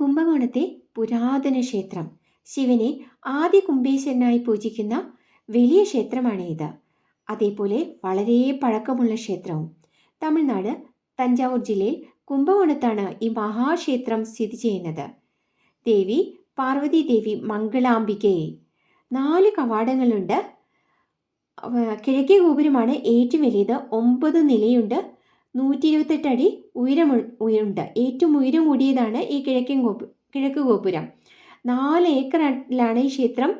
കുംഭകോണത്തെ പുരാതന ക്ഷേത്രം. ശിവനെ ആദ്യ കുംഭേശ്വരനായി പൂജിക്കുന്ന വലിയ ക്ഷേത്രമാണ് ഇത് അതേപോലെ വളരെ പഴക്കമുള്ള ക്ഷേത്രവും. തമിഴ്നാട് തഞ്ചാവൂർ ജില്ലയിൽ കുംഭകോണത്താണ് ഈ മഹാക്ഷേത്രം സ്ഥിതി ചെയ്യുന്നത്. ദേവി പാർവതി ദേവി മംഗളാംബികയെ നാല് കവാടങ്ങളുണ്ട്. കിഴക്കേ ഗോപുരമാണ് ഏറ്റവും വലിയത്. ഒമ്പത് നിലയുണ്ട്. നൂറ്റി ഇരുപത്തെട്ട് അടി ഉയരമു ഉണ്ട് ഏറ്റവും ഉയരം കൂടിയതാണ് ഈ കിഴക്കൻ ഗോപു കിഴക്ക് ഗോപുരം. നാല് ഏക്കറിലാണ് ഈ ക്ഷേത്രം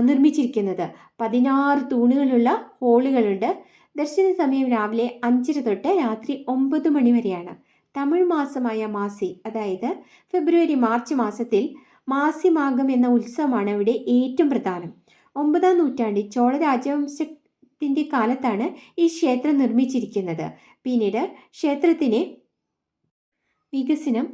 നിർമ്മിച്ചിരിക്കുന്നത്. പതിനാറ് തൂണുകളുള്ള ഹോളുകളുണ്ട്. ദർശന സമയം രാവിലെ അഞ്ചര തൊട്ട് രാത്രി ഒമ്പത് മണി വരെയാണ്. തമിഴ് മാസമായ മാസി അതായത് ഫെബ്രുവരി മാർച്ച് മാസത്തിൽ മാസി മാസിമാഗം എന്ന ഉത്സവമാണ് ഇവിടെ ഏറ്റവും പ്രധാനം. ഒമ്പതാം നൂറ്റാണ്ടിൽ ചോള രാജവംശത്തിന്റെ കാലത്താണ് ഈ ക്ഷേത്രം നിർമ്മിച്ചിരിക്കുന്നത്. പിന്നീട് ക്ഷേത്രത്തിന് വികസനം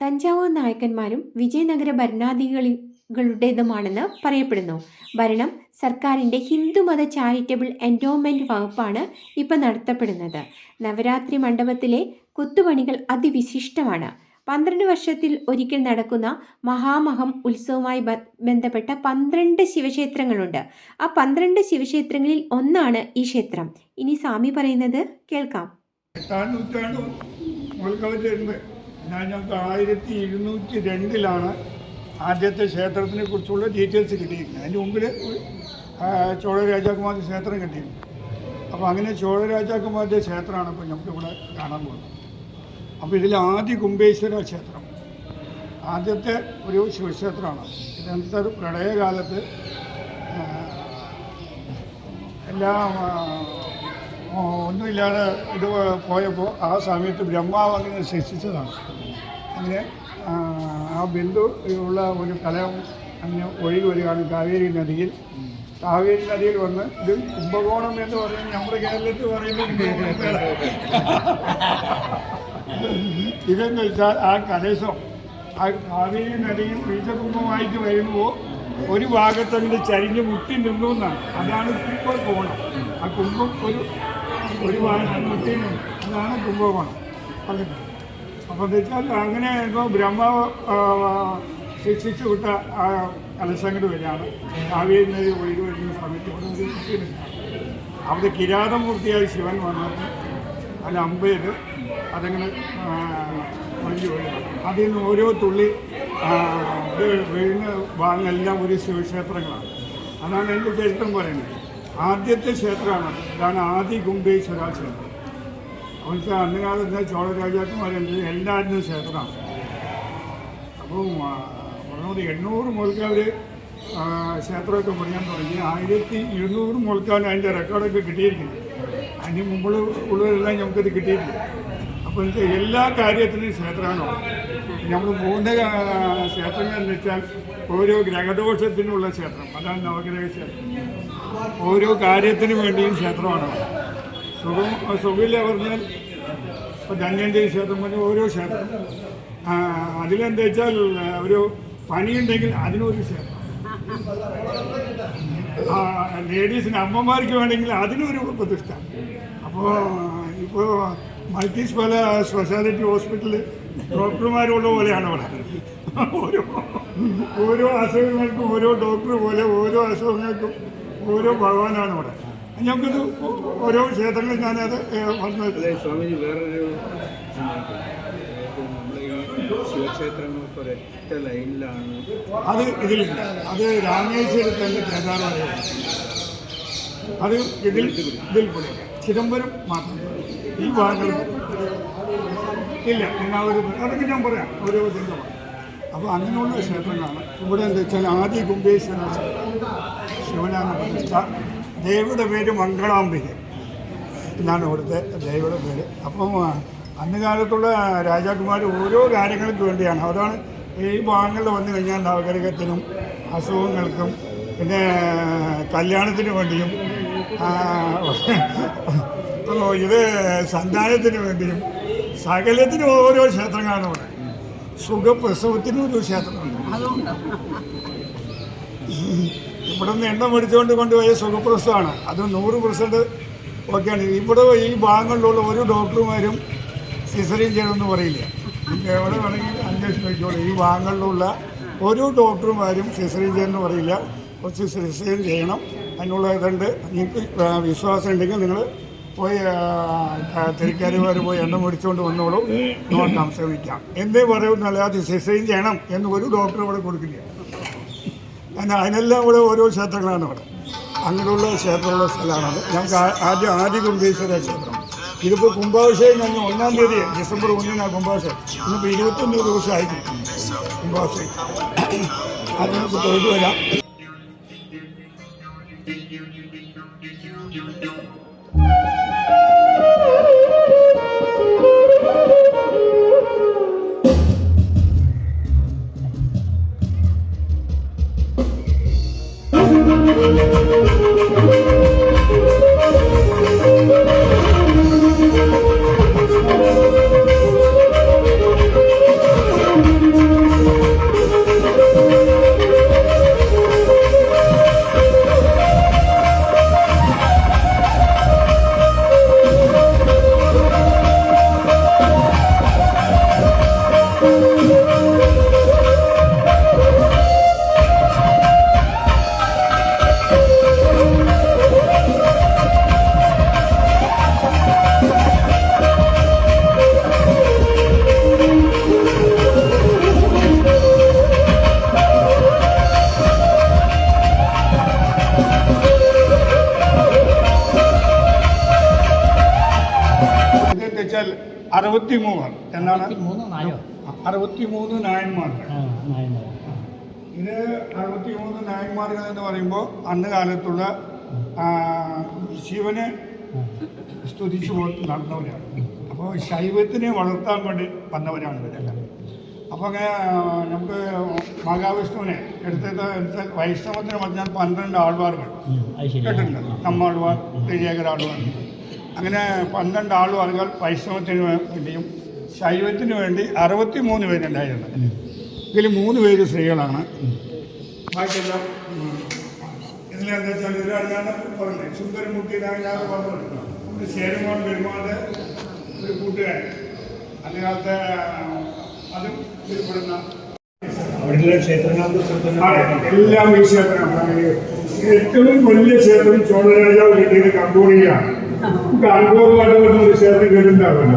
തഞ്ചാവൂർ നായക്കന്മാരും വിജയനഗര ഭരണാധികളികളുടേതുമാണെന്ന് പറയപ്പെടുന്നു. ഭരണം സർക്കാരിന്റെ ഹിന്ദുമത ചാരിറ്റബിൾ എൻഡോമെന്റ് വകുപ്പാണ് ഇപ്പം നടത്തപ്പെടുന്നത്. നവരാത്രി മണ്ഡപത്തിലെ കൊത്തുപണികൾ അതിവിശിഷ്ടമാണ്. പന്ത്രണ്ട് വർഷത്തിൽ ഒരിക്കൽ നടക്കുന്ന മഹാമഹം ഉത്സവവുമായി ബന്ധപ്പെട്ട പന്ത്രണ്ട് ശിവക്ഷേത്രങ്ങളുണ്ട്. ആ പന്ത്രണ്ട് ശിവക്ഷേത്രങ്ങളിൽ ഒന്നാണ് ഈ ക്ഷേത്രം. ഇനി സ്വാമി പറയുന്നത് കേൾക്കാം. ആയിരത്തി ഇരുന്നൂറ്റി രണ്ടിലാണ് ആദ്യത്തെ ക്ഷേത്രത്തിനെ കുറിച്ചുള്ള ഡീറ്റെയിൽസ് കിട്ടിയിരിക്കുന്നത്. അതിന് മുമ്പിൽ ചോഴ ചോള രാജാക്കുമാരുടെ ക്ഷേത്രം കിട്ടിയിരുന്നു. അപ്പോൾ അങ്ങനെ ചോള രാജാക്കുമാരുടെ ക്ഷേത്രമാണ് ഇപ്പോൾ നമുക്കിവിടെ കാണാൻ പോകുന്നത്. അപ്പോൾ ഇതിൽ ആദ്യ കുംഭേശ്വര ക്ഷേത്രം. ആദ്യത്തെ ഒരു ശിവക്ഷേത്രമാണ്. ഒരു പ്രളയകാലത്ത് എല്ലാ ഒന്നുമില്ലാതെ ഇത് പോയപ്പോൾ ആ സമയത്ത് ബ്രഹ്മാവ് അങ്ങനെ ശിക്ഷിച്ചതാണ് അങ്ങനെ ആ ബിന്ദു ഉള്ള ഒരു കലം അങ്ങനെ ഒഴുകി വരികയാണ് കാവേരി നദിയിൽ. കാവേരി നദിയിൽ വന്ന് ഇത് കുംഭകോണം എന്ന് പറയുന്നത് നമ്മുടെ കേരളത്തിൽ പറയുന്നത് ഇതെന്ന് വെച്ചാൽ ആ കലശം ആ കാവേരി നദിയിൽ ബീജകുംഭമായിട്ട് വരുമ്പോൾ ഒരു ഭാഗത്തങ്ങ് ചരിഞ്ഞ് മുട്ടി നിന്നു എന്നാണ്. അതാണ് കുംഭകോണം ആ കുംഭം ഒരു ഒരു ഭാഗത്ത് മുട്ടി നിന്നു. അതാണ് കുംഭകോണം. പറഞ്ഞത് അപ്പോൾ എന്ന് വെച്ചാൽ അങ്ങനെ ഇപ്പോൾ ബ്രഹ്മാവ് ശിക്ഷിച്ചു വിട്ട ആ കലശങ്ങൾ വരികയാണ്. കാവേരി നദി ഒഴുകി വരുന്ന സമയത്ത് അവിടെ അവിടെ കിരാതമൂർത്തിയായി ശിവൻ വന്നിട്ട് അതിൽ അമ്പേര് അതങ്ങനെ അതിൽ നിന്ന് ഓരോ തുള്ളി വീഴുന്ന ഭാഗങ്ങളെല്ലാം ഒരു ശിവക്ഷേത്രങ്ങളാണ്. അതാണ് എന്റെ ചരിത്രം പറയുന്നത്. ആദ്യത്തെ ക്ഷേത്രമാണ്. ഇതാണ് ആദി ഗുംബേശ്വര ക്ഷേത്രം അവിടുത്തെ അന്ന് കാലത്ത് ചോള രാജാക്കന്മാരുണ്ട് എല്ലാവരും ക്ഷേത്രമാണ്. അപ്പം പറഞ്ഞത് എണ്ണൂറ് മുതൽക്കാർ ക്ഷേത്രമൊക്കെ പണിയാൻ തുടങ്ങി. ആയിരത്തി ഇരുന്നൂറ് മുതൽക്കാണ് അതിന്റെ റെക്കോർഡൊക്കെ കിട്ടിയിരിക്കുന്നത്. അതിന് മുമ്പ് ഉള്ളതെല്ലാം നമുക്കത് കിട്ടിയിട്ടില്ല. അപ്പോൾ എല്ലാ കാര്യത്തിനും ക്ഷേത്രമാണോ. നമ്മൾ പോകുന്ന ക്ഷേത്രങ്ങൾ എന്ന് വെച്ചാൽ ഓരോ ഗ്രഹദോഷത്തിനുള്ള ക്ഷേത്രം. അതാണ് നവഗ്രഹ ക്ഷേത്രം. ഓരോ കാര്യത്തിനും വേണ്ടിയും ക്ഷേത്രമാണോ. സുഖം സുഖമില്ല പറഞ്ഞാൽ ഇപ്പോൾ ധന്യന്റെ ക്ഷേത്രം പറഞ്ഞാൽ ഓരോ ക്ഷേത്രം. അതിലെന്താ വെച്ചാൽ ഒരു പണിയുണ്ടെങ്കിൽ അതിനൊരു ക്ഷേത്രം. ലേഡീസിന് അമ്മമാർക്ക് വേണമെങ്കിൽ അതിനൊരു പ്രതിഷ്ഠ. അപ്പോൾ ഇപ്പോൾ മൾട്ടി സ്പെല സ്പെഷ്യാലിറ്റി ഹോസ്പിറ്റലിൽ ഡോക്ടർമാരുള്ള പോലെയാണ് അവിടെ. ഓരോ ഓരോ അസുഖങ്ങൾക്കും ഓരോ ഡോക്ടർ പോലെ ഓരോ അസുഖങ്ങൾക്കും ഓരോ ഭഗവാനാണ് അവിടെ. ഞങ്ങൾക്കിത് ഓരോ ക്ഷേത്രങ്ങളിൽ ഞാനത് അതെ സ്വാമിജി വേറൊരു ഈ ശിവക്ഷേത്രങ്ങൾക്ക് ഒരൊറ്റ അത് ഇതിലില്ല അത് രാമേശ്വരത്തല്ല കേദാർവരയാണ് അത് ഇതിൽ ഇതിൽ കൂടെ ചിദംബരം മാത്രം. ഈ ഭാഗങ്ങൾ ഇല്ല. എന്നാൽ ഒരു അതൊക്കെ ഞാൻ പറയാം. ഓരോ ചിന്തമാണ് അപ്പോൾ അങ്ങനെയുള്ള ക്ഷേത്രങ്ങളാണ്. ഇവിടെ എന്താ വെച്ചാൽ ആദ്യ കുംഭേശ്വര ശിവനാണ് പ്രതിഷ്ഠ ദേവിയുടെ പേര് മംഗളാംബിക എന്നാണ് ഇവിടുത്തെ ദേവിയുടെ പേര്. അപ്പം അന്ന് കാലത്തുള്ള രാജാക്കന്മാർ ഓരോ കാര്യങ്ങൾക്ക് വേണ്ടിയാണ്. അതാണ് ഈ ഭാഗങ്ങളിൽ വന്നു കഴിഞ്ഞാൽ നവഗ്രഹത്തിനും അസുഖങ്ങൾക്കും പിന്നെ കല്യാണത്തിന് വേണ്ടിയും ഇത് സന്താനത്തിന് വേണ്ടിയും സകലത്തിനും ഓരോ ക്ഷേത്രങ്ങളാണ് അവിടെ സുഖപ്രസവത്തിനും ഒരു ക്ഷേത്രമുണ്ട് ഇവിടെ നിന്ന് എണ്ണ മേടിച്ചുകൊണ്ട് കൊണ്ടുപോയ സുഖപ്രസവമാണ്. അത് നൂറ് പെർസെന്റ് ഓക്കെയാണ്. ഇവിടെ ഈ ഭാഗങ്ങളിലുള്ള ഒരു ഡോക്ടർമാരും സിസറിയും ചെയ്യണമെന്ന് പറയില്ല? നിങ്ങൾക്ക് എവിടെ വേണമെങ്കിൽ അന്വേഷണം വെച്ചോളൂ ഈ ഭാഗങ്ങളിലുള്ള ഒരു ഡോക്ടർമാരും സിസറിൻ ചെയ്യുന്ന പറയില്ല. കുറച്ച് സിസറിൻ ചെയ്യണം. അതിനുള്ള ഇതുണ്ട്. നിങ്ങൾക്ക് വിശ്വാസം ഉണ്ടെങ്കിൽ നിങ്ങൾ പോയി തിരക്കാരിമാർ പോയി എണ്ണം മേടിച്ചുകൊണ്ട് വന്നോളൂ. നോക്കാം ശ്രമിക്കാം. എന്നേ പറയുന്നല്ല അത് സിസറിൻ ചെയ്യണം എന്ന് ഒരു ഡോക്ടർ ഇവിടെ കൊടുക്കില്ല. അതിന് അതിനെല്ലാം ഇവിടെ ഓരോ ക്ഷേത്രങ്ങളാണ് ഇവിടെ അങ്ങനെയുള്ള ക്ഷേത്രമുള്ള സ്ഥലമാണത് ഞങ്ങൾക്ക് ആദ്യം ആദ്യ കുംഭേശ്വര ക്ഷേത്രം. ഇതിപ്പോൾ കുംഭാഭിഷേകം കഴിഞ്ഞ് ഒന്നാം തീയതി ഡിസംബർ ഒന്നിനാണ് കുംഭാഭിഷേകം. ഇന്നിപ്പോൾ ഇരുപത്തൊന്ന് ദിവസമായിരിക്കും കുംഭാഭിഷേകം. അത് തൊഴിൽ വരാം. തെച്ചാൽ അറുപത്തി എന്നാണ്? അറുപത്തി മൂന്ന് നായന്മാരുകൾ ഇത് അറുപത്തി മൂന്ന് നായന്മാരുകൾ എന്ന് പറയുമ്പോൾ അന്ന് കാലത്തുള്ള ശിവനെ സ്തുതിച്ചു നടന്നവരാണ്. അപ്പോൾ ശൈവത്തിനെ വളർത്താൻ വേണ്ടി വന്നവരാണ് ഇവരെല്ലാം. അപ്പോൾ അങ്ങനെ നമുക്ക് മഹാവിഷ്ണുവിനെ എടുത്തത് വൈഷ്ണവത്തിന് പറഞ്ഞാൽ പന്ത്രണ്ട് ആൾവാറുകൾ കേട്ടിട്ടുണ്ട് നമ്മാൾവാർ തിരിയേകരാൾവാർ. അങ്ങനെ പന്ത്രണ്ട് ആളുകൾ വൈഷ്ണവത്തിന് വേണ്ടിയും ശൈവത്തിന് വേണ്ടി അറുപത്തി മൂന്ന് പേരുണ്ടായിരുന്നു. ഇതിൽ മൂന്ന് പേര് സ്ത്രീകളാണ്. ബാക്കിയെല്ലാം ഇതിലെന്താ വെച്ചാൽ ഇതിലാണ് പറഞ്ഞത് സുന്ദരമുട്ടി നായനാർ പറഞ്ഞത് നമ്മുടെ ശേരമോൻ പെരുമാളുടെ ഒരു കൂട്ടുകാരൻ. അന്നേ കാലത്തെ അതും ഇതിൽപ്പെടുന്ന. എല്ലാം ഈ ക്ഷേത്രമാണ് ഏറ്റവും വലിയ ക്ഷേത്രം ചോളരാജാവ് കിട്ടിയത് കെട്ടിയത് കമ്പോളിയാണ് കമ്പോളുമായിട്ട് ഒരു ക്ഷേത്രം കേട്ടിട്ടുണ്ടാവില്ല